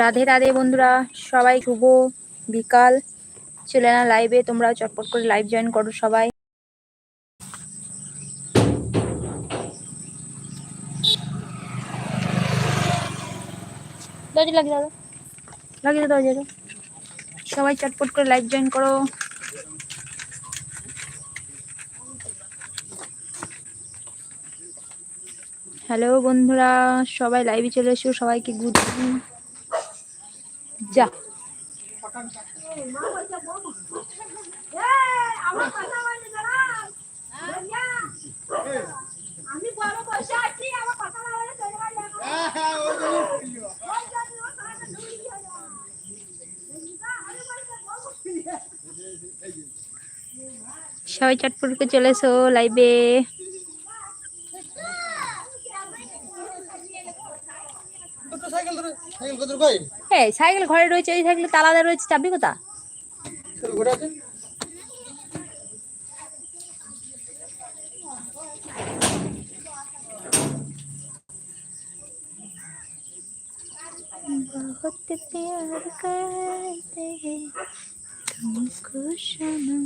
রাধে রাধে বন্ধুরা সবাই শুভ বিকাল। চলে না লাইভে তোমরা চটপট করে লাইভ জয়েন করো সবাই। দরজা লাগিয়ে দাও লাগিয়ে দাও দরজা সবাই চটপট করে লাইভ জয়েন করো। হ্যালো বন্ধুরা, সবাই লাইভে চলে এসো, সবাইকে গুড ইভিনিং যা। সবাই চটপট চলে এসো লাইভে সাইকেল কত কই এই সাইকেল ঘরে রয়েছে এই সাইকেলে তালা দেওয়া রয়েছে চাবি কোথা ঘোরা আছে बहुत प्यार करते हैं तुमको सनम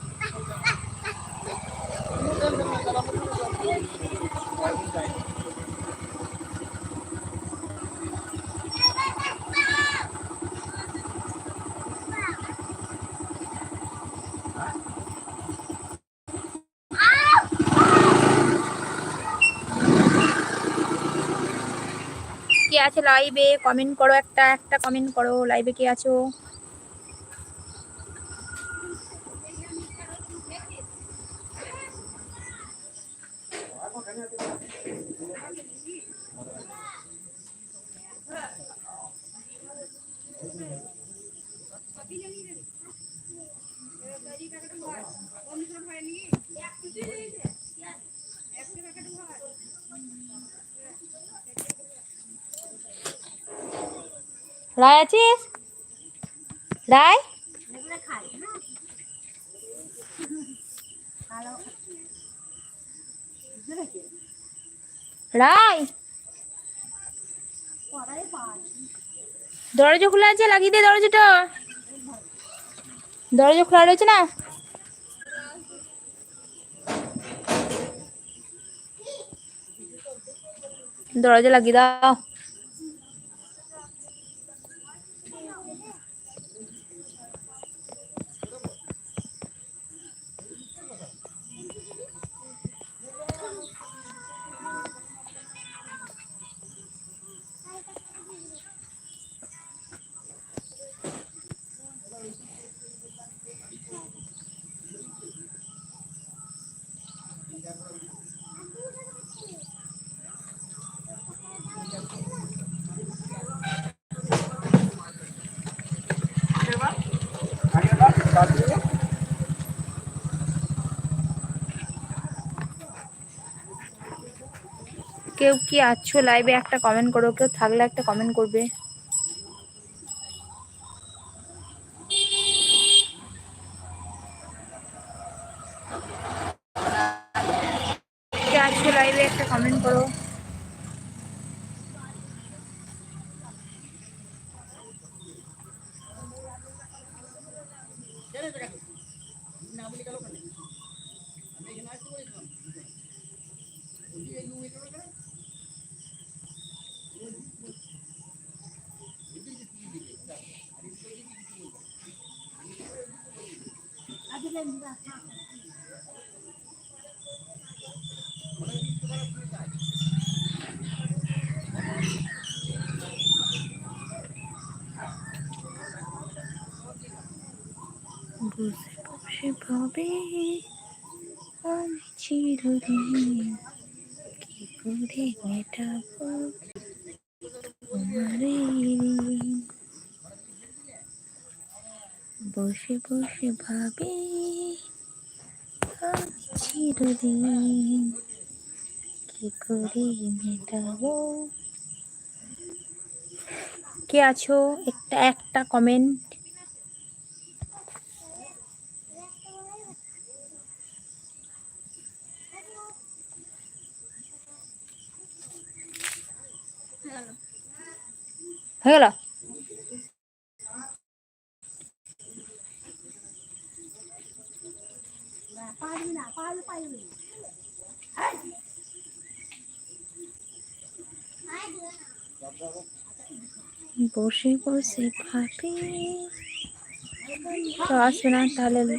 কে আছে লাইভে কমেন্ট করো একটা একটা কমেন্ট করো। লাইভে কে আছো? রায় আছিস? রায়? দরজা খোলা আছে, লাগিয়ে দে দরজাটা। দরজা খোলা রয়েছে না? দরজা লাগিয়ে দাও। কেউ কি আছো লাইভে একটা কমেন্ট করো কেউ থাকলে একটা কমেন্ট করবে। আজকে লাইভে একটা কমেন্ট করো Thank you. ভাবে আমি চিরদিন কি করে মেটাবো তোমার বসে বসে ভাবে আমি চিরদিন কি করে মেটাবো? কে আছো? একটা একটা কমেন্ট হয়ে গেল? বসে বসে ভাবি। তো আসবে না তাহলে।